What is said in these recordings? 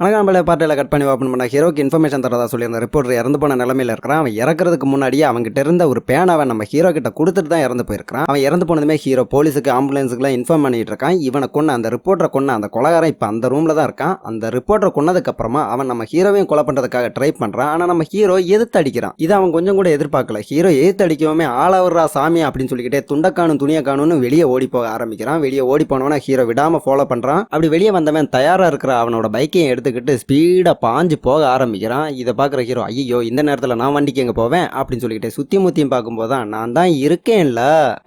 அனகாம்பளை பார்ட்டியில் கட் பண்ணி ஓப்பன் பண்ண ஹீரோக்கு இன்ஃபர்மேஷன் தரதா சொல்லி அந்த ரிப்போர்ட்டர் இறந்து போன நிலமையில இருக்கிறான். அவன் இறக்குறதுக்கு முன்னாடியே அவங்ககிட்ட இருந்த ஒரு பேனாவை நம்ம ஹீரோ கிட்ட கொடுத்துட்டு தான் இறந்து போயிருக்கான் அவன் இறந்து போனதுமே ஹீரோ போலீஸுக்கு ஆம்புலன்ஸுக்குலாம் இன்ஃபார்ம் பண்ணிட்டு இருக்கான். இவனை கொன்ன அந்த ரிப்போர்ட்டரை கொன்ன அந்த கொலகாரன் இப்போ அந்த ரூமில் தான் இருக்கான். அந்த ரிப்போர்ட்டரை கொன்னதுக்கு அப்புறமா அவன் நம்ம ஹீரோவையும் கொலை பண்ணுறதுக்காக ட்ரை பண்ணுறான் ஆனால் நம்ம ஹீரோ எதிர்த்து அடிக்கிறான். இதை அவன் கொஞ்சம் கூட எதிர்பார்க்கல. ஹீரோ எதிர்த்து அடிக்கவுமே ஆளவர்ரா சாமி அப்படின்னு சொல்லிக்கிட்டே துண்டக்கானும் துணியை காணும்னு வெளியே ஓடி போக ஆரம்பிக்கிறான். வெளியே ஓடி போனவன ஹீரோ விடாமல் ஃபாலோ பண்ணுறான் அப்படி வெளியே வந்தவன் தயாராக இருக்கிற அவனோட பைக்கையும் எடுத்து எடுத்துக்கிட்டு ஸ்பீடாக பாஞ்சு போக ஆரம்பிக்கிறான். இதை பார்க்குற ஹீரோ ஐயோ இந்த நேரத்தில் நான் வண்டிக்கு எங்கே போவேன்? அப்படின்னு சொல்லிக்கிட்டு சுற்றி முத்தியும் பார்க்கும்போது தான் நான் தான் இருக்கேன்ல.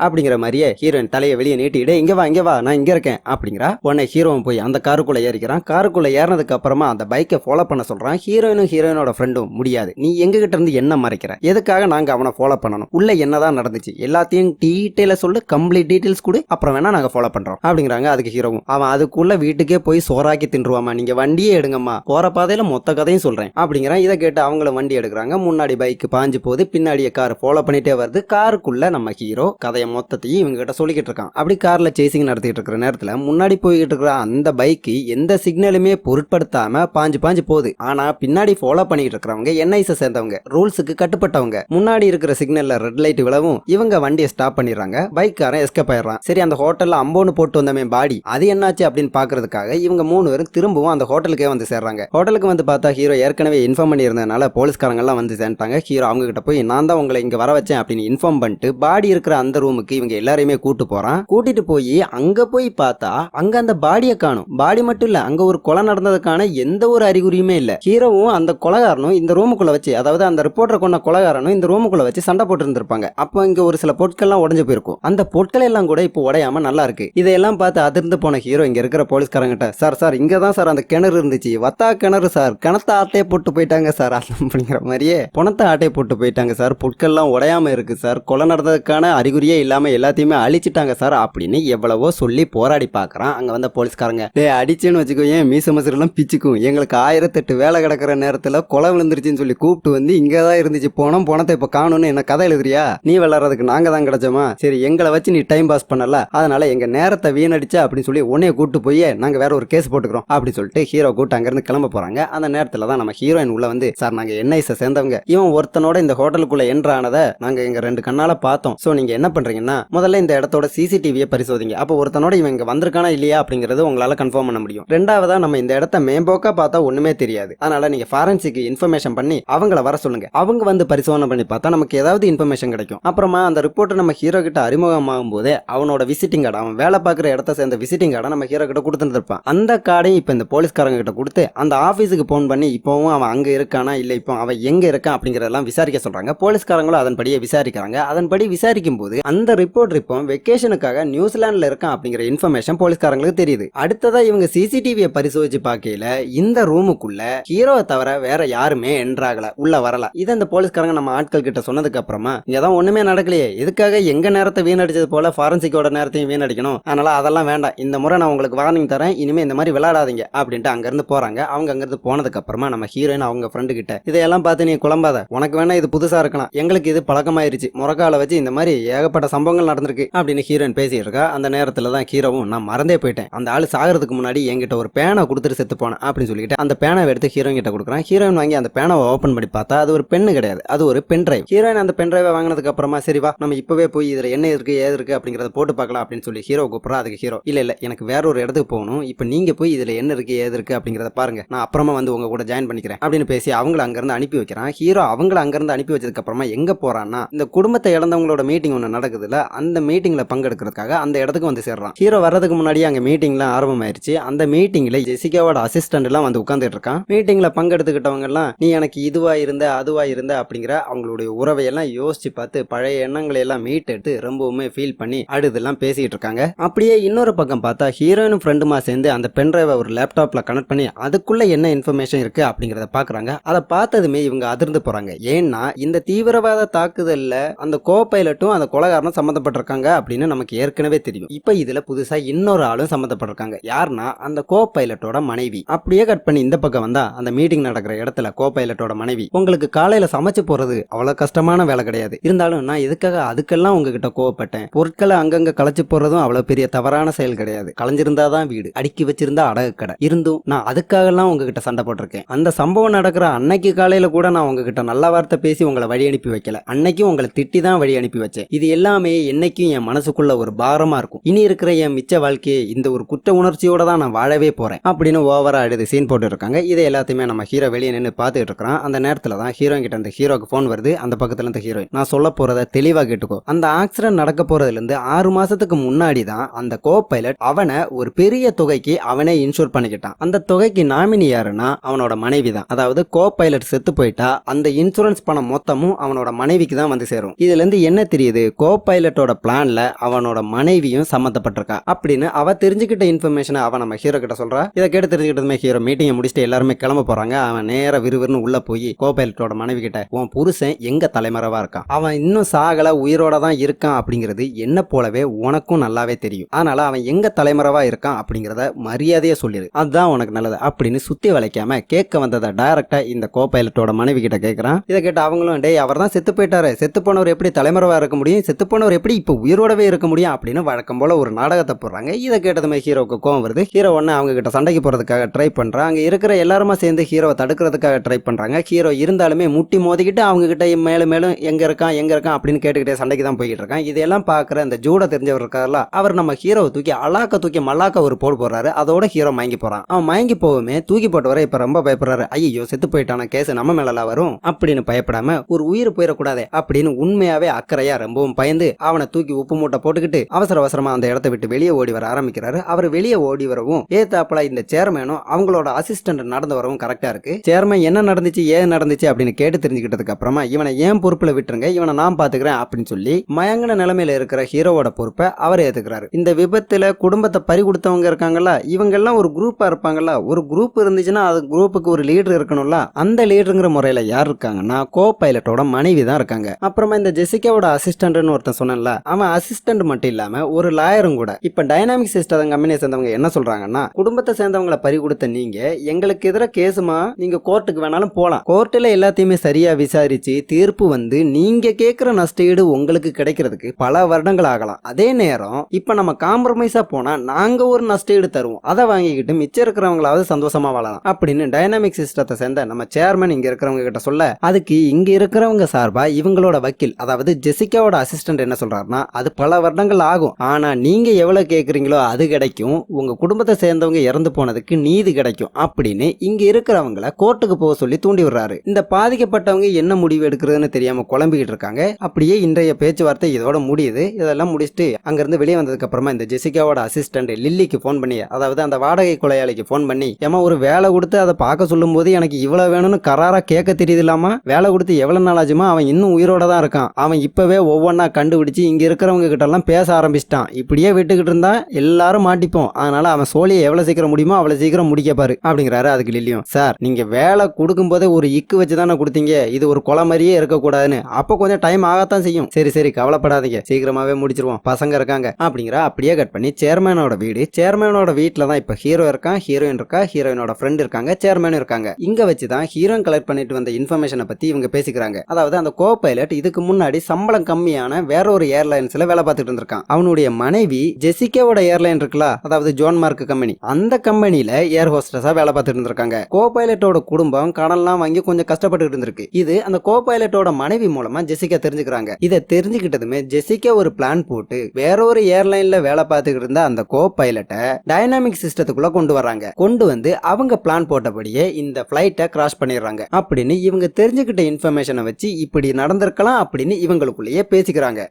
அப்படிங்கிற மாதிரியே ஹீரோயின் தலையை வெளியே நீட்டிட்டு இங்கே வா இங்கே வா நான் இங்கே இருக்கேன். அப்படிங்கிறா. உடனே ஹீரோவும் போய் அந்த காருக்குள்ளே ஏறிக்கிறான். காருக்குள்ளே ஏறினதுக்கு அப்புறமா அந்த பைக்கை ஃபாலோ பண்ண சொல்கிறான் ஹீரோயினும் ஹீரோயினோட ஃப்ரெண்டும் முடியாது. நீ எங்ககிட்ட இருந்து என்ன மறைக்கிற? எதுக்காக நாங்கள் அவனை ஃபாலோ பண்ணணும்? உள்ள என்னதான் நடந்துச்சு? எல்லாத்தையும் டீட்டெயில சொல்லு கம்ப்ளீட் டீட்டெயில்ஸ் கொடு அப்புறம் வேணா நாங்கள் ஃபாலோ பண்ணுறோம் அப்படிங்கிறாங்க. அதுக்கு ஹீரோவும் அவன் அதுக்குள்ள வீட்டுக்கே போய் சோறாக்கி தின்றுவாமா நீங்க வண்டியே எடுங்கம்மா போற பாதையில மொத்த கதையும் சொல்றேன். அப்படிங்கிறான். இதை கேட்டு அவங்கள வண்டி எடுக்கிறாங்க. முன்னாடி பைக் பாஞ்சு போது பின்னாடியே கார் ஃபாலோ பண்ணிட்டே வருது. காருக்குள்ள நம்ம ஹீரோ கதையை மொத்தத்தையும் இவங்க கிட்ட சொல்லிக்கிட்டு இருக்கான். அப்படி கார்ல சேசிங் நடத்திட்டு இருக்கிற நேரத்துல முன்னாடி போய்கிட்டு இருக்கிற அந்த பைக்கு எந்த சிக்னலுமே பொருட்படுத்தாம பாஞ்சு பாஞ்சு போகுது. ஆனா பின்னாடி ஃபாலோ பண்ணிட்டு இருக்கிறவங்க என்ஐஸை சேர்ந்தவங்க ரூல்ஸுக்கு கட்டுப்பட்டவங்க முன்னாடி இருக்கிற சிக்னல்ல ரெட் லைட் விழவும் இவங்க வண்டியை ஸ்டாப் பண்ணிடுறாங்க. பைக்காரன் எஸ்கேப் ஆயிடுறான். சரி அந்த ஹோட்டல்ல அம்போன்னு போட்டு வந்தமே பாடி அது என்னாச்சு அப்படின்னு பாக்குறதுக்காக இவங்க மூணு பேரும் திரும்பவும் அந்த ஹோட்டலுக்கே வந்து சேர்றாங்க. ஹோட்டலுக்கு வந்து பார்த்தா ஹீரோ ஏற்கனவே இன்ஃபார்ம் பண்ணியிருந்ததுனால போலீஸ்காரங்கெல்லாம் வந்து சேர்ந்துட்டாங்க. ஹீரோ அவங்க கிட்ட போய் நான் தான் உங்களை இங்க வர வச்சேன் அப்படின்னு இன்ஃபார்ம் பண்ணிட்டு பாடி இருக்கிற அந்த ரூமுக்கு இவங்க எல்லாரையுமே கூட்டு போறான். கூட்டிட்டு போய் அங்க போய் பார்த்தா அங்க அந்த பாடியை காணும். பாடி மட்டும் இல்ல அங்க ஒரு கொலை நடந்ததுக்கான எந்த ஒரு அறிகுறியுமே இல்ல. ஹீரோவும் அந்த கொலகாரனும் இந்த ரூமுக்குள்ள வச்சு அதாவது அந்த ரிப்போர்ட்டர் கொண்ட கொலகாரனும் இந்த ரூமுக்குள்ள வச்சு சண்டை போட்டு இருந்திருப்பாங்க அப்போ இங்க ஒரு சில பொருட்கள்லாம் உடஞ்சு போயிருக்கும். அந்த பொருட்கள் எல்லாம் கூட இப்போ உடையாம நல்லா இருக்கு. இதையெல்லாம் பார்த்து அதிர்ந்து போன ஹீரோ இங்க இருக்கிற போலீஸ்காரங்கிட்ட சார் சார் இங்க தான் சார் அந்த கிணறு இருந்துச்சு. வத்தா கிணறு சார். கிணத்த ஆட்டையே போட்டு போயிட்டாங்க சார். அப்படிங்கிற மாதிரியே. பணத்தை ஆட்டையை போட்டு போயிட்டாங்க சார். புட்கள்லாம் உடையாம இருக்கு சார். கொலை நடந்ததுக்கான அறிகுறியே இல்லாம எல்லாத்தையுமே அழிச்சிட்டாங்க சார் அப்படின்னு எவ்வளவோ சொல்லி போராடி பாக்குறான் அங்க வந்த போலீஸ்காரங்க. டே அடிச்சேன்னு வச்சுக்கோ ஏன் மீச மசுரெல்லாம் பிச்சுக்கும். எங்களுக்கு ஆயிரத்தெட்டு வேலை கிடக்கிற நேரத்துல கொலை விழுந்துருச்சுன்னு சொல்லி கூப்பிட்டு வந்து இங்கே தான் இருந்துச்சு. போனோம் பணத்தை இப்ப காணும்னு என்ன கதை எழுதுறியா? நீ விளாட்றதுக்கு நாங்க தான் கிடைச்சோமா? சரி எங்களை வச்சு நீ டைம் பாஸ் பண்ணல. அதனால எங்க நேரத்தை வீணடிச்சா அப்படின்னு சொல்லி உன்னைய கூட்டு போய் நாங்க வேற ஒரு கேஸ் போட்டுக்கிறோம் அப்படி சொல்லிட்டு ஹீரோ கூட்டாங்க அங்கிருந்து கிளம்ப போறாங்க. அந்த நேரத்துல தான் நம்ம ஹீரோயின் உள்ள வந்து சார் நாங்க என்ஐஸை சேர்ந்தவங்க. இவன் ஒருத்தனோட இந்த ஹோட்டலுக்குள்ள என்ட்ரு ஆனதை நாங்க எங்க ரெண்டு கண்ணால பார்த்தோம். சோ நீங்க என்ன பண்றீங்கன்னா முதல்ல இந்த இடத்தோட சிசிடிவியை பரிசோதிங்க. அப்போ ஒருத்தனோட இவன் இங்க வந்திருக்கானா இல்லையா அப்படிங்கறது உங்களால கன்ஃபார்ம் பண்ண முடியும். ரெண்டாவதா நம்ம இந்த இடத்த மேம்போக்கா பார்த்தா ஒண்ணுமே தெரியாது. அதனால நீங்க ஃபாரன்சிக் இன்ஃபர்மேஷன் பண்ணி அவங்கள வர சொல்லுங்க. அவங்க வந்து பரிசோதனை பண்ணி பார்த்தா நமக்கு ஏதாவது இன்ஃபர்மேஷன் கிடைக்கும். அப்புறமா அந்த ரிப்போர்ட் நம்ம ஹீரோ கிட்ட அறிமுகமாகும் போதே அவனோட விசிட்டிங் கார்டு அவன் வேலை பார்க்குற இடத்த சேர்ந்த விசிட்டிங் கார்டை நம்ம ஹீரோ கிட்ட கொடுத்துருப்பான் அந்த கார்டையும் இப்போ இந்த போலீஸ்காரங்க கிட்ட கொடுத்து அந்த ஆஃபீஸுக்கு ஃபோன் பண்ணி இப்போவும் அவன் அங்கே இருக்கானா இல்லை இப்போ அவன் எங்கே இருக்கான் அப்படிங்கிறதெல்லாம் விசாரிக்க சொல்றாங்க. போலீஸ்காரங்களும் அதன்படியே விசாரிக்கிறாங்க. அதன்படி விசாரிக்கும் போது அந்த ரிப்போர்ட் இப்போ வெக்கேஷனுக்காக நியூசிலாண்டில் இருக்கான் அப்படிங்கிற இன்ஃபர்மேஷன் போலீஸ்காரங்களுக்கு தெரியுது. அடுத்ததாக இவங்க சிசிடிவியை பரிசோதிச்சு பார்க்கையில இந்த ரூமுக்குள்ள ஹீரோவை தவிர வேற யாருமே என்ட்ராகல உள்ள வரல. இதை இந்த போலீஸ்காரங்க நம்ம ஆட்கள் கிட்ட சொன்னதுக்கு அப்புறமா இங்கதான் ஒண்ணுமே நடக்கலையே. எதுக்காக எங்க நேரத்தை வீணடிச்சது போல ஃபாரன்சிக்கோட நேரத்தையும் வீணடிக்கணும்? அதனால அதெல்லாம் வேண்டாம். இந்த முறை நான் உங்களுக்கு வார்னிங் தரேன். இனிமே இந்த மாதிரி விளையாடாதீங்க அப்படின்ட்டு அங்கிருந்து இருந்து போறாங்க. அவங்க அங்கிருந்து போனதுக்கு அப்புறமா நம்ம ஹீரோயின் அவங்க ஃப்ரெண்டு கிட்ட இதையெல்லாம் பார்த்து நீ குழம்பாத. உனக்கு வேணா இது புதுசா இருக்கலாம். எங்களுக்கு இது பழக்கமாயிருச்சு. முறக்கால வச்சு இந்த மாதிரி ஏகப்பட்ட சம்பவங்கள் நடந்திருக்கு அப்படின்னு ஹீரோயின் பேசிட்டு இருக்கா அந்த நேரத்துல தான் ஹீரோவும் நான் மறந்தே போயிட்டேன். அந்த ஆள் சாகிறதுக்கு முன்னாடி என்கிட்ட ஒரு பேனை கொடுத்துட்டு செத்து போனேன் அப்படின்னு சொல்லிட்டு அந்த பேனை எடுத்து ஹீரோயின் கிட்ட கொடுக்குறான். ஹீரோயின் வாங்கி அந்த பேனை ஓப்பன் பண்ணி பார்த்தா அது ஒரு பெண்ணு கிடையாது. அது ஒரு பென் டிரைவ் ஹீரோயின் அந்த பென் டிரைவை வாங்கினதுக்கு அப்புறமா சரி வா நம்ம இப்பவே போய் இதுல என்ன இருக்கு ஏது இருக்கு அப்படிங்கறத போட்டு பார்க்கலாம் அப்படின்னு சொல்லி ஹீரோ கூப்பிடுறா. அதுக்கு ஹீரோ இல்ல இல்ல எனக்கு வேற ஒரு இடத்துக்கு போகணும். இப்போ நீங்க போய் இதுல என்ன இருக்கு ஏது இருக்கு அப்படிங்கிறத பாருங்க. நான் அப்புறமா வந்து உங்க கூட ஜாயின் பண்ணிக்கிறேன் அப்படின்னு பேசி அவங்கள அங்கிருந்து அனுப்பி வைக்கிறான். ஹீரோ அவங்கள அங்கிருந்து அனுப்பி வச்சதுக்கு அப்புறமா எங்க போறான்னா இந்த குடும்பத்தை இழந்தவங்களோட மீட்டிங் ஒன்று நடக்குதுல அந்த மீட்டிங்ல பங்கெடுக்கிறதுக்காக அந்த இடத்துக்கு வந்து சேர்றான். ஹீரோ வர்றதுக்கு முன்னாடியே அங்க மீட்டிங்லாம் ஆரம்பமாயிருச்சு. அந்த மீட்டிங்ல ஜெசிகாவோட அசிஸ்டன்ட் எல்லாம் வந்து உட்காந்துட்டு இருக்கான். மீட்டிங்ல பங்கெடுத்துக்கிட்டவங்க எல்லாம் நீ எனக்கு இதுவா இருந்த அதுவா இருந்த அப்படிங்கிற அவங்களுடைய உறவையெல்லாம் யோசிச்சு பார்த்து பழைய எண்ணங்களை எல்லாம் மீட்டெடுத்து ரொம்பவுமே ஃபீல் பண்ணி அடுதெல்லாம் பேசிட்டு இருக்காங்க. அப்படியே இன்னொரு பக்கம் பார்த்தா ஹீரோயினும் ஃப்ரெண்டுமா சேர்ந்து அந்த பென்ட்ரைவை ஒரு லேப்டாப்ல கனெக்ட் பண்ணி அதுக்குள்ள என்ன இன்ஃபர்மேஷன் இருக்கு அப்படிங்கறத பாக்குறாங்க. அதை பார்த்ததுமே இவங்க அதிர்ந்து போறாங்க. ஏன்னா இந்த தீவிரவாத தாக்குதல்ல அந்த கோ பைலட்டும் அந்த கொலகாரனும் சம்மந்தப்பட்டிருக்காங்க அப்படின்னு நமக்கு ஏற்கனவே தெரியும். இப்போ இதுல புதுசா இன்னொரு ஆளும் சம்மந்தப்பட்டிருக்காங்க. யாருன்னா அந்த கோ பைலட்டோட மனைவி. அப்படியே கட் பண்ணி இந்த பக்கம் வந்தா அந்த மீட்டிங் நடக்கிற இடத்துல கோ பைலட்டோட மனைவி. உங்களுக்கு காலையில சமைச்சு போறது அவ்வளவு கஷ்டமான வேலை கிடையாது. இருந்தாலும் நான் எதுக்காக அதுக்கெல்லாம் உங்ககிட்ட கோவப்பட்டேன்? பொருட்களை அங்கங்க களைச்சு போடுறதும் அவ்வளவு பெரிய தவறான செயல் கிடையாது. களைஞ்சிருந்தாதான் வீடு. அடுக்கி வச்சிருந்தா அடகு கடை. இருந்தும் நான் அதுக்காகலாம் உங்ககிட்ட சண்டை போட்டிருக்கேன். அந்த சம்பவம் நடக்கிற அன்னைக்கு காலையில கூட நான் உங்ககிட்ட நல்ல வார்த்தை பேசி உங்களை வழி அனுப்பி வைக்கல. அன்னைக்கும் உங்களை திட்டி தான் வழி அனுப்பி வச்சேன். இது எல்லாமே என்னைக்கும் என் மனசுக்குள்ள ஒரு பாரமா இருக்கும். இனி இருக்கிற என் மிச்ச வாழ்க்கையை இந்த ஒரு குற்ற உணர்ச்சியோட தான் நான் வாழவே போறேன். அப்படின்னு ஓவரா அழுது சீன் போட்டு இருக்காங்க இதை எல்லாத்தையுமே நம்ம ஹீரோ வெளியே நின்று பார்த்துட்டு இருக்கிறான். அந்த நேரத்துல தான் ஹீரோ கிட்ட அந்த ஹீரோக்கு ஃபோன் வருது. அந்த பக்கத்துல இருந்து ஹீரோயின் நான் சொல்ல போறத தெளிவா கேட்டுக்கோ. அந்த ஆக்சிடென்ட் நடக்க போறதுல இருந்து ஆறு மாசத்துக்கு முன்னாடி தான் அந்த கோ பைலட் அவனை ஒரு பெரிய தொகைக்கு அவனே இன்சூர் பண்ணிக்கிட்டான். அந்த தொகை கொலைக்கு நாமினி யாருன்னா அவனோட மனைவி தான் அதாவது கோ பைலட் செத்து போயிட்டா அந்த இன்சூரன்ஸ் பணம் மொத்தமும் அவனோட மனைவிக்கு தான் வந்து சேரும். இதுல இருந்து என்ன தெரியுது? கோ பைலட்டோட பிளான்ல அவனோட மனைவியும் சம்மந்தப்பட்டிருக்கா. அப்படின்னு அவ தெரிஞ்சுக்கிட்ட இன்ஃபர்மேஷனை அவன் நம்ம ஹீரோ கிட்ட சொல்றா. இதை கேட்டு தெரிஞ்சுக்கிட்டதுமே ஹீரோ மீட்டிங்கை முடிச்சுட்டு எல்லாருமே கிளம்ப போறாங்க. அவன் நேர விறுவிறுன்னு உள்ள போய் கோ பைலட்டோட மனைவி கிட்ட உன் புருஷன் எங்க தலைமறைவா இருக்கான்? அவன் இன்னும் சாகல உயிரோட தான் இருக்கான் அப்படிங்கிறது என்ன போலவே உனக்கும் நல்லாவே தெரியும். அதனால அவன் எங்க தலைமறைவா இருக்கான் அப்படிங்கிறத மரியாதையா சொல்லிடு அதுதான் உனக்கு நல்லது. அப்படின்னு சுத்தி வளைக்காம கேட்க வந்ததை டைரக்டா இந்த கோ பைலட்டோட மனைவி கிட்ட கேட்குறான் இதை கேட்டு அவங்களும் டேய் அவர் தான் செத்து போயிட்டாரு. செத்து போனவர் எப்படி தலைமறைவா இருக்க முடியும்? செத்து போனவர் எப்படி இப்போ உயிரோடவே இருக்க முடியும்? அப்படின்னு வழக்கம் போல ஒரு நாடகத்தை போடுறாங்க. இதை கேட்டதுமே ஹீரோவுக்கு கோவம் வருது. ஹீரோ ஒன்று அவங்க கிட்ட சண்டைக்கு போறதுக்காக ட்ரை பண்ணுறான் அங்க இருக்கிற எல்லாருமா சேர்ந்து ஹீரோவை தடுக்கிறதுக்காக ட்ரை பண்றாங்க. ஹீரோ இருந்தாலுமே முட்டி மோதிக்கிட்டு அவங்க கிட்ட மேலும் மேலும் எங்க இருக்கான்? எங்க இருக்கான்? அப்படின்னு கேட்டுக்கிட்டே சண்டைக்கு தான் போய்கிட்டு இருக்கான். இதெல்லாம் பார்க்குற இந்த ஜூட தெரிஞ்சவர் இருக்கார்ல அவர் நம்ம ஹீரோவை தூக்கி அலாக்க தூக்கி மல்லாக்க ஒரு போடு போடுறாரு. அதோட ஹீரோ மயங்கி போறான். அவன் மயங்கி போகுமே தூக்கி போட்டவரை இப்ப ரொம்ப பயப்படுறாரு. ஐயோ செத்து போயிட்டான கேஸ் நம்ம மேலலாம் வரும்? அப்படின்னு பயப்படாம ஒரு உயிர் போயிடக்கூடாது அப்படின்னு உண்மையாவே அக்கறையா ரொம்பவும் பயந்து அவனை தூக்கி உப்பு மூட்டை போட்டுக்கிட்டு அவசர அவசரமா அந்த இடத்த விட்டு வெளியே ஓடி வர ஆரம்பிக்கிறாரு. அவர் வெளியே ஓடி வரவும் ஏத்தாப்புல இந்த சேர்மேனும் அவங்களோட அசிஸ்டன்ட் நடந்து வரவும் கரெக்டா இருக்கு. சேர்மன் என்ன நடந்துச்சு ஏன் நடந்துச்சு அப்படின்னு கேட்டு தெரிஞ்சுக்கிட்டதுக்கு அப்புறமா இவனை ஏன் பொறுப்புல விட்டுருங்க இவனை நான் பாத்துக்கிறேன் அப்படின்னு சொல்லி மயங்கின நிலைமையில இருக்கிற ஹீரோவோட பொறுப்பை அவர் ஏத்துக்கிறாரு. இந்த விபத்துல குடும்பத்தை பறி கொடுத்தவங்க இருக்காங்கல்ல இவங்க எல்லாம் ஒரு குரூப்பா இருப்பாங்கல்ல ஒரு குரூப் இருந்துச்சுன்னா அது குரூப்புக்கு ஒரு லீடர் இருக்கணும்ல? அந்த லீடருங்கிற முறையில யார் இருக்காங்கன்னா கோ பைலட்டோட மனைவி தான் இருக்காங்க. அப்புறமா இந்த ஜெசிகாவோட அசிஸ்டன்ட்னு ஒருத்தன் சொன்னேன்ல அவன் அசிஸ்டன்ட் மட்டும் இல்லாம ஒரு லாயரும் கூட. இப்ப டைனாமிக் சிஸ்டம் கம்பெனியை சேர்ந்தவங்க என்ன சொல்றாங்கன்னா குடும்பத்தை சேர்ந்தவங்களை பறி கொடுத்த நீங்க எங்களுக்கு எதிராக கேசுமா நீங்க கோர்ட்டுக்கு வேணாலும் போலாம். கோர்ட்டில் எல்லாத்தையுமே சரியா விசாரிச்சு தீர்ப்பு வந்து நீங்க கேட்கிற நஷ்டஈடு உங்களுக்கு கிடைக்கிறதுக்கு பல வருடங்கள் ஆகலாம். அதே நேரம் இப்ப நம்ம காம்ப்ரமைஸா போனா நாங்க ஒரு நஷ்டஈடு தருவோம். அதை வாங்கிக்கிட்டு மிச்சம் இருக்கிறவங்களாவது சந்தோஷமா வாழலாம். அப்படின்னு டைனாமிக் சிஸ்டத்தை சேர்ந்த நம்ம சேர்மன் இங்க இருக்கிறவங்க கிட்ட சொல்ல அதுக்கு இங்க இருக்கிறவங்க சார்பா இவங்களோட வக்கீல் அதாவது ஜெசிகாவோட அசிஸ்டன்ட் என்ன சொல்றாருன்னா அது பல வருடங்கள் ஆகும். ஆனா நீங்க எவ்வளவு கேக்குறீங்களோ அது கிடைக்கும். உங்க குடும்பத்தை சேர்ந்தவங்க இறந்து போனதுக்கு நீதி கிடைக்கும் அப்படின்னு இங்க இருக்கிறவங்கள கோர்ட்டுக்கு போக சொல்லி தூண்டி விடுறாரு. இந்த பாதிக்கப்பட்டவங்க என்ன முடிவு எடுக்கிறதுன்னு தெரியாம குழம்பிக்கிட்டு இருக்காங்க. அப்படியே இன்றைய பேச்சுவார்த்தை இதோட முடியுது. இதெல்லாம் முடிச்சுட்டு அங்கிருந்து வெளியே வந்ததுக்கு அப்புறமா இந்த ஜெசிகாவோட அசிஸ்டன்ட் லில்லிக்கு ஃபோன் பண்ணி அதாவது அந்த வாடகை கொலையாளிக்கு ஃபோன் பண்ணி ஏமா ஒரு வேலை கொடுத்து அதை பார்க்க சொல்லும் போது எனக்கு இவ்வளவு வேணும்னு கராரா கேட்க தெரியுது இல்லாம வேலை கொடுத்து எவ்வளவு நாள் ஆச்சுமா? அவன் இன்னும் உயிரோட தான் இருக்கான். அவன் இப்பவே ஒவ்வொன்னா கண்டுபிடிச்சு இங்க இருக்கிறவங்க கிட்ட எல்லாம் பேச ஆரம்பிச்சிட்டான். இப்படியே விட்டுக்கிட்டு இருந்தா எல்லாரும் மாட்டிப்போம். அதனால அவன் சோழியை எவ்வளவு சீக்கிரம் முடியுமோ அவ்வளவு சீக்கிரம் முடிக்கப்பாரு அப்படிங்கிறாரு அதுக்கு லில்லியும். சார் நீங்க வேலை கொடுக்கும் போதே ஒரு இக்கு வச்சு தானே கொடுத்தீங்க. இது ஒரு கொலை மாதிரியே இருக்கக்கூடாதுன்னு. அப்போ கொஞ்சம் டைம் ஆகத்தான் செய்யும். சரி சரி கவலைப்படாதீங்க. சீக்கிரமாவே முடிச்சிருவோம். பசங்க இருக்காங்க. அப்படிங்கிற அப்படியே கட் பண்ணி சேர்மேனோட வீடு. சேர்மேனோட வீட்டில் தான் இப்போ ஹீரோ இருக்கான். ஹீரோயின் இருக்கா? ஹீரோயினோட ஃப்ரெண்ட் இருக்காங்க சேர்மேனும் இருக்காங்க. இங்க வச்சு தான் ஹீரோயின் கலெக்ட் பண்ணிட்டு வந்த இன்ஃபர்மேஷனை பத்தி இவங்க பேசிக்கிறாங்க. அதாவது அந்த கோ பைலட் இதுக்கு முன்னாடி சம்பளம் கம்மியான வேற ஒரு ஏர்லைன்ஸ்ல வேலை பார்த்துட்டு இருந்திருக்கான். அவனுடைய மனைவி ஜெசிகாவோட ஏர்லைன் இருக்குல்ல அதாவது ஜோன் மார்க் கம்பெனி அந்த கம்பெனில ஏர் ஹோஸ்டஸா வேலை பார்த்துட்டு இருந்திருக்காங்க. கோ பைலட்டோட குடும்பம் கடன்லாம் வாங்கி கொஞ்சம் கஷ்டப்பட்டு இருந்திருக்கு. இது அந்த கோ பைலட்டோட மனைவி மூலமா ஜெசிகா தெரிஞ்சுக்கிறாங்க. இதை தெரிஞ்சுக்கிட்டதுமே ஜெசிகா ஒரு பிளான் போட்டு வேற ஒரு ஏர்லைன்ல வேலை பார்த்துக்கிட்டு இருந்த அந்த கோ பைலட்டை டைனாமிக் சிஸ்டத்துக்குள்ள கொண்டு வராங்க கொண்டு வந்து அவங்க பிளான் போட்டபடியே இந்த ஃப்ளைட்டை கிராஸ் பண்ணிடுறாங்க. அப்படின்னு இவங்க தெரிஞ்சுக்கிட்ட இன்ஃபர்மேஷனை வச்சு இப்படி நடந்திருக்கலாம் அப்படின்னு இவங்களுக்குள்ளேயே பேசிக்கிறாங்க.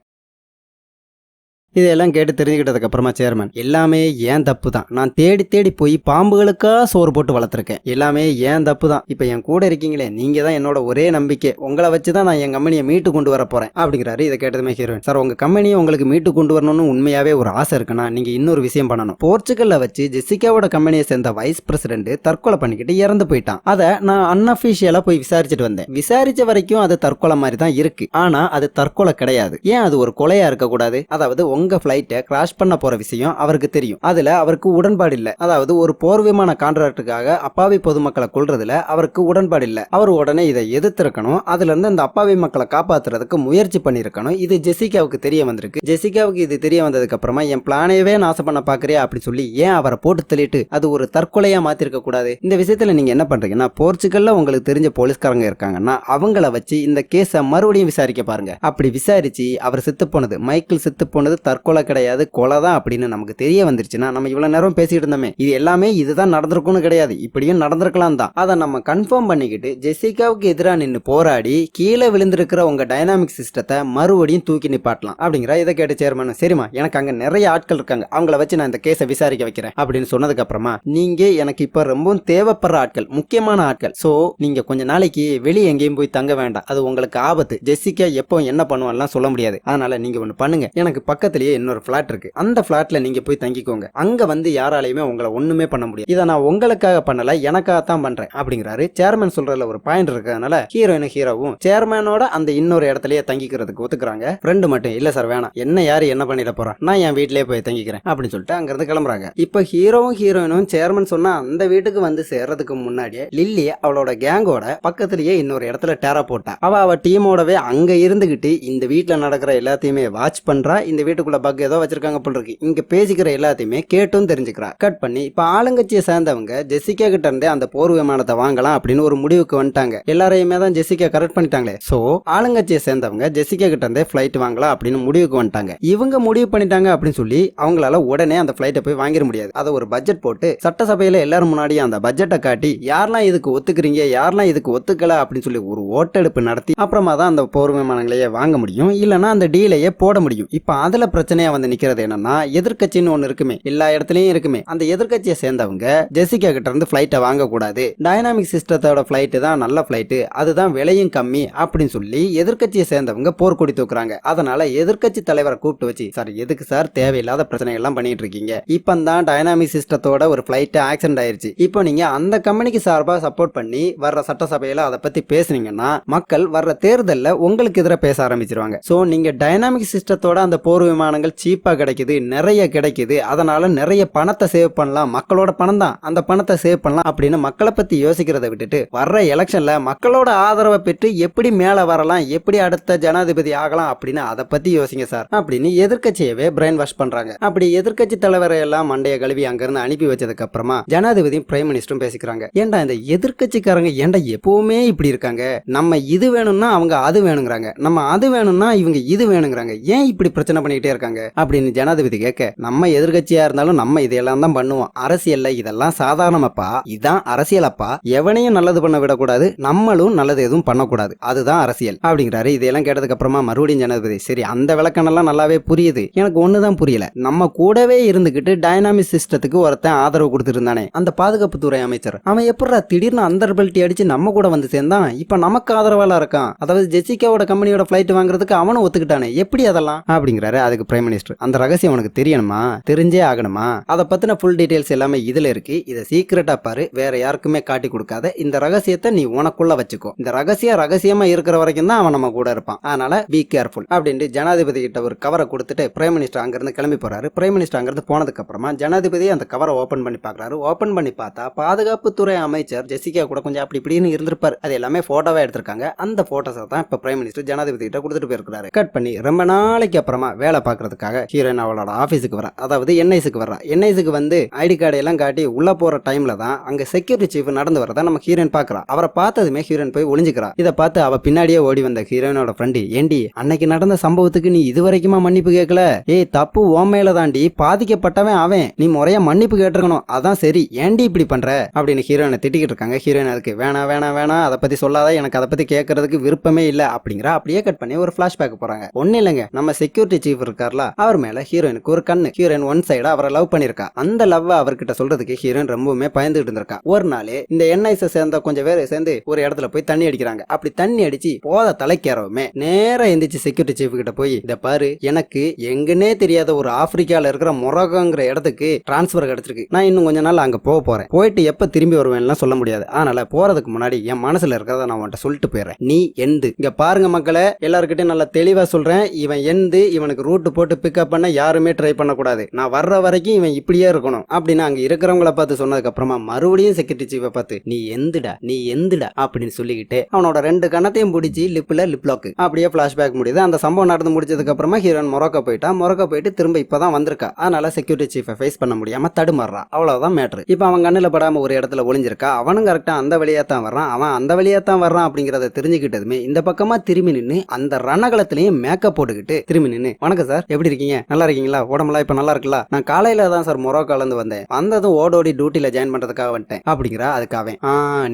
இதெல்லாம் கேட்டு தெரிஞ்சுக்கிட்டதுக்கப்புறமா சேர்மன் எல்லாமே ஏன் தப்பு தான் நான் தேடி தேடி போய் பாம்புகளுக்காக சோறு போட்டு வளர்த்துருக்கேன். எல்லாமே ஏன் தப்பு தான் இப்போ என் கூட இருக்கீங்களே நீங்கள் தான் என்னோட ஒரே நம்பிக்கை. உங்களை வச்சு தான் நான் என் கம்பெனியை மீட்டு கொண்டு வர போகிறேன் அப்படிங்கிறாரு. இதை கேட்டதுமே ஹீரோயின் சார் உங்கள் கம்பெனியை உங்களுக்கு மீட்டு கொண்டு வரணும்னு உண்மையாகவே ஒரு ஆசை இருக்குன்னா நீங்கள் இன்னொரு விஷயம் பண்ணணும். போர்ச்சுகலில் வச்சு ஜெசிகாவோட கம்பெனியை சேர்ந்த வைஸ் பிரசிடென்ட் தற்கொலை பண்ணிக்கிட்டு இறந்து போயிட்டான். அதை நான் அன்அஃபிஷியலாக போய் விசாரிச்சுட்டு வந்தேன். விசாரிச்ச வரைக்கும் அது தற்கொலை மாதிரி தான் இருக்கு. ஆனால் அது தற்கொலை கிடையாது. ஏன் அது ஒரு கொலையாக இருக்கக்கூடாது? அதாவது உங்க ஃபிளைட்டை கிராஷ் பண்ண போற விஷயம் அவருக்கு தெரியும். அதுல அவருக்கு உடன்பாடு இல்ல. அதாவது ஒரு போர் விமான கான்ட்ராக்டுக்காக அப்பாவி பொதுமக்களை கொள்றதுல அவருக்கு உடன்பாடு இல்ல. அவர் உடனே இதை எதிர்த்திருக்கணும். அதுல இருந்து அந்த அப்பாவி மக்களை காப்பாத்துறதுக்கு முயற்சி பண்ணிருக்கணும் இது ஜெசிகாவுக்கு தெரிய வந்திருக்கு. ஜெசிகாவுக்கு இது தெரிய வந்ததுக்கு அப்புறமா என் பிளானையவே நாசம் பண்ண பாக்குறியா? அப்படி சொல்லி ஏன் அவரை போட்டு தள்ளிட்டு அது ஒரு தற்கொலையா மாத்திருக்க கூடாது? இந்த விஷயத்துல நீங்க என்ன பண்றீங்கன்னா போர்ச்சுகல்ல உங்களுக்கு தெரிஞ்ச போலீஸ்காரங்க இருக்காங்கன்னா அவங்கள வச்சு இந்த கேஸை மறுபடியும் விசாரிக்க பாருங்க. அப்படி விசாரிச்சு அவர் செத்து போனது மைக்கேல் செத்து போனது தற்கொலை கிடையாது கொலை தான் அப்படின்னு நமக்கு தெரிய வந்துருச்சுன்னா நம்ம இவ்வளவு நேரம் பேசிட்டு இருந்தோமே இது எல்லாமே இதுதான் நடந்திருக்கும்னு கிடையாது. இப்படியும் நடந்திருக்கலாம் தான். அதை நம்ம கன்ஃபார்ம் பண்ணிக்கிட்டு ஜெசிகாவுக்கு எதிராக நின்று போராடி கீழே விழுந்திருக்கிற உங்க டைனாமிக் சிஸ்டத்தை மறுபடியும் தூக்கி நிப்பாட்டலாம் அப்படிங்கிற இதை கேட்டு சேர்மன் சரிம்மா எனக்கு அங்க நிறைய ஆட்கள் இருக்காங்க. அவங்கள வச்சு நான் இந்த கேஸை விசாரிக்க வைக்கிறேன் அப்படின்னு சொன்னதுக்கு அப்புறமா நீங்க எனக்கு இப்ப ரொம்பவும் தேவைப்படுற ஆட்கள் முக்கியமான ஆட்கள். சோ நீங்க கொஞ்ச நாளைக்கு வெளியே எங்கேயும் போய் தங்க வேண்டாம். அது உங்களுக்கு ஆபத்து. ஜெசிகா எப்போ என்ன பண்ணுவான்லாம் சொல்ல முடியாது. அதனால நீங்க ஒன்று பண்ணுங்க. எனக்கு பக்கத்திலேயே இன்னொரு ஃபிளாட் இருக்கு. அந்த ஃபிளாட்ல நீங்க போய் தங்கிக்கோங்க. அங்க வந்து யாராலையுமே உங்களை ஒண்ணுமே பண்ண முடியும் இதை நான் உங்களுக்காக பண்ணல எனக்காக தான் பண்றேன் அப்படிங்கிறாரு. சேர்மன் சொல்றதுல ஒரு பாயிண்ட் இருக்கிறதுனால ஹீரோயின் ஹீரோவும் சேர்மனோட அந்த இன்னொரு இடத்துலயே தங்கிக்கிறதுக்கு ஒத்துக்குறாங்க. ஃப்ரெண்டு மட்டும் இல்ல சார் வேணாம். என்ன யாரு என்ன பண்ணிட போறா? நான் என் வீட்லயே போய் தங்கிக்கிறேன் அப்படின்னு சொல்லிட்டு அங்க இருந்து கிளம்புறாங்க. இப்ப ஹீரோவும் ஹீரோயினும் சேர்மன் சொன்னா அந்த வீட்டுக்கு வந்து சேர்றதுக்கு முன்னாடியே லில்லி அவளோட கேங்கோட பக்கத்துலயே இன்னொரு இடத்துல டேரா போட்டா. அவ அவ டீமோடவே அங்க இருந்துகிட்டு இந்த வீட்டுல நடக்கிற எல்லாத்தையுமே வாட்ச் பண்றா இந்த வீட்டுக்கு வீட்டுக்குள்ள பக் ஏதோ வச்சிருக்காங்க போல இருக்கு இங்க பேசிக்கிற எல்லாத்தையுமே கேட்டும் தெரிஞ்சுக்கிறா. கட் பண்ணி இப்ப ஆளுங்கட்சியை சேர்ந்தவங்க ஜெசிகா கிட்ட இருந்தே அந்த போர் விமானத்தை வாங்கலாம் அப்படின்னு ஒரு முடிவுக்கு வந்துட்டாங்க. எல்லாரையுமே தான் ஜெசிகா கரெக்ட் பண்ணிட்டாங்களே. சோ ஆளுங்கட்சியை சேர்ந்தவங்க ஜெசிகா கிட்ட இருந்தே பிளைட் வாங்கலாம் அப்படின்னு முடிவுக்கு வந்துட்டாங்க. இவங்க முடிவு பண்ணிட்டாங்க அப்படின்னு சொல்லி அவங்களால உடனே அந்த பிளைட்டை போய் வாங்கிட முடியாது. அதை ஒரு பட்ஜெட் போட்டு சட்டசபையில எல்லாரும் முன்னாடியும் அந்த பட்ஜெட்டை காட்டி யாரெல்லாம் இதுக்கு ஒத்துக்கிறீங்க? யாரெல்லாம் இதுக்கு ஒத்துக்கல? அப்படின்னு சொல்லி ஒரு ஓட்டெடுப்பு நடத்தி அப்புறமா தான் அந்த போர் விமானங்களையே வாங்க முடியும். இல்லைன்னா அந்த டீலையே போட முடியும். இப்போ அதில் பிரச்சனையா வந்து நிக்கிறது என்னன்னா எதிர்க்கட்சின்னு ஒன்று இருக்குமே எல்லா இடத்துலயும் இருக்குமே அந்த எதிர்க்கட்சியை சேர்ந்தவங்க ஜெசிகா கிட்ட இருந்து ஃபிளைட்டை வாங்கக்கூடாது. டைனாமிக் சிஸ்டத்தோட பிளைட்டு தான் நல்ல பிளைட்டு அதுதான் விலையும் கம்மி அப்படின்னு சொல்லி எதிர்க்கட்சியை சேர்ந்தவங்க போர்க்கொடி தூக்குறாங்க. அதனால எதிர்க்கட்சி தலைவரை கூப்பிட்டு வச்சு சார் எதுக்கு சார் தேவையில்லாத பிரச்சனை எல்லாம் பண்ணிட்டு இருக்கீங்க? இப்போ தான் டைனாமிக் சிஸ்டத்தோட ஒரு பிளைட்டு ஆக்சிடென்ட் ஆயிருச்சு. இப்போ நீங்க அந்த கம்பெனிக்கு சார்பாக சப்போர்ட் பண்ணி வர்ற சட்டசபையில அதை பத்தி பேசுனீங்கன்னா மக்கள் வர்ற தேர்தலில் உங்களுக்கு எதிராக பேச ஆரம்பிச்சிருவாங்க. சோ நீங்க டைனாமிக் சிஸ்டத்தோட அந்த போர் விமானங்கள் சீப்பா கிடைக்குது நிறைய கிடைக்குது. அதனால நிறைய பணத்தை சேவ் பண்ணலாம். மக்களோட பணம் தான் அந்த பணத்தை சேவ் பண்ணலாம் அப்படின்னு மக்களை பத்தி யோசிக்கிறத விட்டுட்டு வர்ற எலெக்ஷன்ல மக்களோட ஆதரவை பெற்று எப்படி மேல வரலாம் எப்படி அடுத்த ஜனாதிபதி ஆகலாம் அப்படின்னு அதை பத்தி யோசிங்க சார். அப்படின்னு எதிர்க்கட்சியவே பிரெயின் வாஷ் பண்றாங்க. அப்படி எதிர்க்கட்சி தலைவரை எல்லாம் மண்டைய கழுவி அங்கிருந்து அனுப்பி வச்சதுக்கு அப்புறமா ஜனாதிபதியும் பிரைம் மினிஸ்டரும் பேசிக்கிறாங்க. ஏண்டா இந்த எதிர்க்கட்சிக்காரங்க ஏன்டா எப்பவுமே இப்படி இருக்காங்க? நம்ம இது வேணும்னா அவங்க அது வேணுங்கிறாங்க. நம்ம அது வேணும்னா இவங்க இது வேணுங்கிறாங்க. ஏன் இப்படி பிரச்சனை பண்ணிக்கிட்டே இருக்காங்க. அப்படின்னு ஜனாதிபதி கேட்க நம்ம எதிர்கட்சியா இருந்தாலும் நம்ம இதையெல்லாம் தான் பண்ணுவோம். அரசியல்ல இதெல்லாம் சாதாரணமாப்பா. இதான் அரசியலப்பா எவனையும் நல்லது பண்ண விடக்கூடாது. நம்மளும் நல்லது எதுவும் பண்ணக்கூடாது. அதுதான் அரசியல். அப்படிங்கிறாரு. இதெல்லாம் கேட்டதுக்கு அப்புறமா மறுபடியும் ஜனாதிபதி சரி அந்த விளக்கணெல்லாம் நல்லாவே புரியுது. எனக்கு ஒண்ணுதான் புரியல. நம்ம கூடவே இருந்துகிட்டு டைனாமிக் சிஸ்டத்துக்கு ஒருத்தன் ஆதரவு கொடுத்துருந்தானே. இருந்தானே அந்த பாதுகாப்புத்துறை அமைச்சர். அவன் எப்படா திடீர்னு அந்த பெல்ட்டி அடிச்சு நம்ம கூட வந்து சேர்ந்தான்? இப்ப நமக்கு ஆதரவால இருக்கான்? அதாவது ஜெசிகாவோட கம்பெனியோட ஃபிளைட் வாங்குறதுக்கு அவனும் ஒத்துக்கிட்டானே. எப்படி அதெல்லாம்? அப்படிங்கிறாரு. அதுக்கு பிரைம் மினிஸ்டர் அந்த ரகசியம் உனக்கு தெரியணுமா? தெரிஞ்சே ஆகணுமா? அதை பத்தின ஃபுல் டீடைல்ஸ் எல்லாமே இதுல இருக்கு. இதை சீக்கிரட்டா பாரு. வேற யாருக்குமே காட்டி கொடுக்காத. இந்த ரகசியத்தை நீ உனக்குள்ள வச்சுக்கோ. இந்த ரகசியம் ரகசியமா இருக்கிற வரைக்கும் தான் அவன் நம்ம கூட இருப்பான். அதனால பி கேர்ஃபுல் அப்படின்ட்டு ஜனாதிபதி கிட்ட ஒரு கவரை கொடுத்துட்டு பிரைம் மினிஸ்டர் அங்கிருந்து கிளம்பி போறாரு. பிரைம் மினிஸ்டர் அங்கிருந்து போனதுக்கு அப்புறமா ஜனாதிபதி அந்த கவரை ஓபன் பண்ணி பாக்குறாரு. ஓபன் பண்ணி பார்த்தா பாதுகாப்புத்துறை அமைச்சர் ஜெசிகா கூட கொஞ்சம் அப்படி இப்படின்னு இருந்திருப்பாரு. அது எல்லாமே போட்டோவா எடுத்திருக்காங்க. அந்த போட்டோஸை தான் இப்ப பிரைம் மினிஸ்டர் ஜனாதிபதி கிட்ட கொடுத்துட்டு போயிருக்காரு கட் பண்ணி ரொம்ப நாளைக்கு அப்புறமா வேலை பார்க்கறதுக்காக ஹீரோயின் அவளோட ஆஃபீஸுக்கு வரா அதாவது என்ஐஸுக்கு வரா என்ஐஸுக்கு வந்து ஐடி கார்டு எல்லாம் காட்டி உள்ள போற டைம்ல தான் அங்க செக்யூரிட்டி சீஃப் நடந்து வரதா நம்ம ஹீரோயின் பாக்குறா அவரை பார்த்ததுமே ஹீரோயின் போய் ஒளிஞ்சுக்கிறா. இதை பார்த்து அவ பின்னாடியே ஓடி வந்த ஹீரோயினோட ஃப்ரெண்டு ஏண்டி அன்னைக்கு நடந்த சம்பவத்துக்கு நீ இது வரைக்குமா மன்னிப்பு கேட்கல? ஏய் தப்பு உன் மேல தாண்டி பாதிக்கப்பட்டவன் அவன். நீ முறையா மன்னிப்பு கேட்டிருக்கணும். அதான் சரி. ஏண்டி இப்படி பண்ற? அப்படின்னு ஹீரோயினை திட்டிக்கிட்டு இருக்காங்க. ஹீரோயின் அதுக்கு வேணாம் வேணாம் வேணாம் அதை பத்தி சொல்லாத. எனக்கு அதை பத்தி கேட்கறதுக்கு விருப்பமே இல்ல. அப்படிங்கிற அப்படியே கட் பண்ணி ஒரு பிளாஷ்பேக் போறாங்க. ஒண்ணு இல்லைங்க. நம்ம செக்யூரிட்டி சீஃப் இருக்கார்ல? அவர் மேல ஹீரோயினுக்கு ஒரு கண்ணு. ஹீரோயின் ஒன் சைடா அவரை லவ் பண்ணிருக்கா அந்த லவ் அவர்கிட்ட சொல்றதுக்கு ஹீரோயின் ரொம்பவுமே பயந்துகிட்டு இருந்திருக்கா. ஒரு நாள் இந்த என்ஐஸை சேர்ந்த கொஞ்சம் பேர் சேர்ந்து ஒரு இடத்துல போய் தண்ணி அடிக்கிறாங்க. அப்படி தண்ணி அடிச்சு போத தலைக்கேறவுமே நேரம் எந்திரிச்சு செக்யூரிட்டி சீஃப் கிட்ட போய் இத பாரு எனக்கு எங்கன்னே தெரியாத ஒரு ஆப்பிரிக்கால இருக்கிற மொரகங்கிற இடத்துக்கு டிரான்ஸ்பர் கிடைச்சிருக்கு. நான் இன்னும் கொஞ்ச நாள் அங்க போக போறேன். போயிட்டு எப்ப திரும்பி வருவேன்லாம் சொல்ல முடியாது. அதனால போறதுக்கு முன்னாடி என் மனசுல இருக்கிறத நான் உன்கிட்ட சொல்லிட்டு போயிடுறேன். நீ எந்து. இங்க பாருங்க மக்களை எல்லாருக்கிட்டையும் நல்லா தெளிவா சொல்றேன். இவன் எந்து இவனுக்கு ரூட் போட்டு போட்டு பிக்கப் பண்ண யாருமே ட்ரை பண்ணக்கூடாது. நான் வர்ற வரைக்கும் இவன் இப்படியே இருக்கணும். அப்படின்னு அங்க இருக்கிறவங்கள பார்த்து சொன்னதுக்கு அப்புறமா மறுபடியும் செக்யூரிட்டி சீஃபை பார்த்து நீ எந்துடா நீ எந்துடா அப்படின்னு சொல்லிக்கிட்டு அவனோட ரெண்டு கணத்தையும் பிடிச்சி லிப்ல லிப் லாக் அப்படியே பிளாஷ்பேக் முடியுது. அந்த சம்பவம் நடந்து முடிச்சதுக்கு அப்புறமா ஹீரோன் மொரோக்கோ போயிட்டா. மொரோக்கோ போயிட்டு திரும்ப இப்பதான் வந்திருக்கா. அதனால செக்யூரிட்டி சீஃபை ஃபேஸ் பண்ண முடியாம தடுமாறுறா. அவ்வளவுதான் மேட்ரு இப்போ அவன் கண்ணில் படாம ஒரு இடத்துல ஒளிஞ்சிருக்கா. அவனும் கரெக்டா அந்த வழியா தான் வர்றான். அவன் அந்த வழியா தான் வர்றான் அப்படிங்கிறத தெரிஞ்சுக்கிட்டதுமே இந்த பக்கமா திரும்பி நின்று அந்த ரணகலத்திலையும் மேக்கப் போட்டுக்கிட்டு திரும்பி நின்று வணக்கம் சார் எப்படி இருக்கீங்க? நல்லா இருக்கீங்களா? உடம்புலாம் இப்ப நல்லா இருக்குல்ல? நான் காலையில தான் சார் மொரோக்கால இருந்து வந்தேன். வந்ததும் ஓடோடி டியூட்டில ஜாயின் பண்றதுக்காக வந்துட்டேன். அப்படிங்கிற அதுக்காக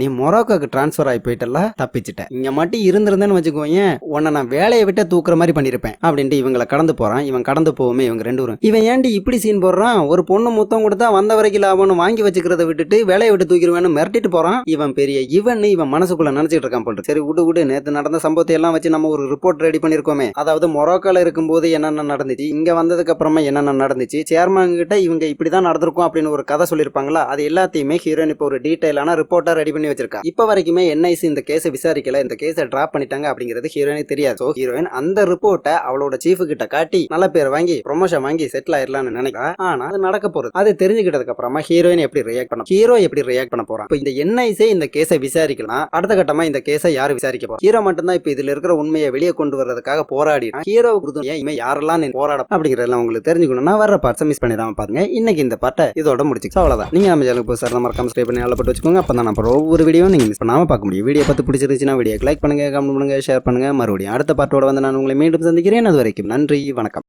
நீ மொரோக்கோக்கு டிரான்ஸ்ஃபர் ஆகி போயிட்டல தப்பிச்சுட்டேன். இங்க மட்டும் இருந்திருந்தேன்னு வச்சுக்கோங்க உன்னை நான் வேலையை விட்டு தூக்குற மாதிரி பண்ணிருப்பேன் அப்படின்ட்டு இவங்களை கடந்து போறான். இவன் கடந்து போவோமே இவங்க ரெண்டு பேரும். இவன் ஏன்டி இப்படி சீன் போடுறான்? ஒரு பொண்ணு முத்தம் கொடுத்தா வந்த வரைக்கும் லாபம்னு வாங்கி வச்சுக்கிறத விட்டுட்டு வேலையை விட்டு தூக்கிடுவேன்னு மிரட்டிட்டு போறான். இவன் பெரிய இவன் இவன் மனசுக்குள்ள நினைச்சிட்டு இருக்கான் போட்டு சரி விடு விடு. நேத்து நடந்த சம்பவத்தை எல்லாம் வச்சு நம்ம ஒரு ரிப்போர்ட் ரெடி பண்ணிருக்கோமே அதாவது மொரோக்கால இருக்கும்போது என்னென்ன நடந்துச்சு. இங்கே வந்ததுக்கு அப்புறமா என்னென்ன நடந்துச்சு? சேர்மன் கிட்ட இவங்க இப்படி தான் நடந்திருக்கும் அப்படின்னு ஒரு கதை சொல்லியிருப்பாங்களா? அது எல்லாத்தையுமே ஹீரோயின் இப்போ ஒரு டீட்டெயிலான ரிப்போர்ட்டாக ரெடி பண்ணி வச்சிருக்கா. இப்போ வரைக்குமே என்ஐசி இந்த கேஸை விசாரிக்கல. இந்த கேஸை டிராப் பண்ணிட்டாங்க அப்படிங்கிறது ஹீரோயினுக்கு தெரியாது. ஸோ ஹீரோயின் அந்த ரிப்போர்ட்டை அவளோட சீஃப் கிட்ட காட்டி நல்ல பேர் வாங்கி ப்ரொமோஷன் வாங்கி செட்டில் ஆயிடலாம்னு நினைக்கிறா. ஆனா அது நடக்க போறது. அது தெரிஞ்சுக்கிட்டதுக்கு அப்புறமா ஹீரோயின் எப்படி ரியாக்ட் பண்ண ஹீரோ எப்படி ரியாக்ட் பண்ண போறான் இப்போ இந்த என்ஐசி இந்த கேஸை விசாரிக்கலாம் அடுத்த கட்டமா இந்த கேஸை யார் விசாரிக்க போறா? ஹீரோ மட்டும்தான் இப்போ இதுல இருக்கிற உண்மையை வெளியே கொண்டு வர்றதுக்காக போராடி ஹீரோ ஏன் இவன் யாரெல்லாம் ஆன்லைன் போராட அப்படிங்கறதெல்லாம் உங்களுக்கு தெரிஞ்சுக்கணும்னா வர பார்ட்ஸை மிஸ் பண்ணிடாம பாருங்க. இன்னைக்கு இந்த பாட்டை இதோட முடிச்சுக்கோ அவ்வளவுதான். நீங்க நம்ம சேனலுக்கு சார் மறக்காம ஸ்டே பண்ணி நல்லா போட்டு வச்சுக்கோங்க. அப்போ தான் நம்ம ஒவ்வொரு வீடியோ நீங்க மிஸ் பண்ணாம பார்க்க முடியும். வீடியோ பார்த்து பிடிச்சிருந்துச்சுன்னா வீடியோ லைக் பண்ணுங்க கமெண்ட் பண்ணுங்க ஷேர் பண்ணுங்க. மறுபடியும் அடுத்த பாட்டோட வந்து நான் உங்களை மீண்டும் சந்திக்கிறேன். அது வரைக்கும் நன்றி வணக்கம்.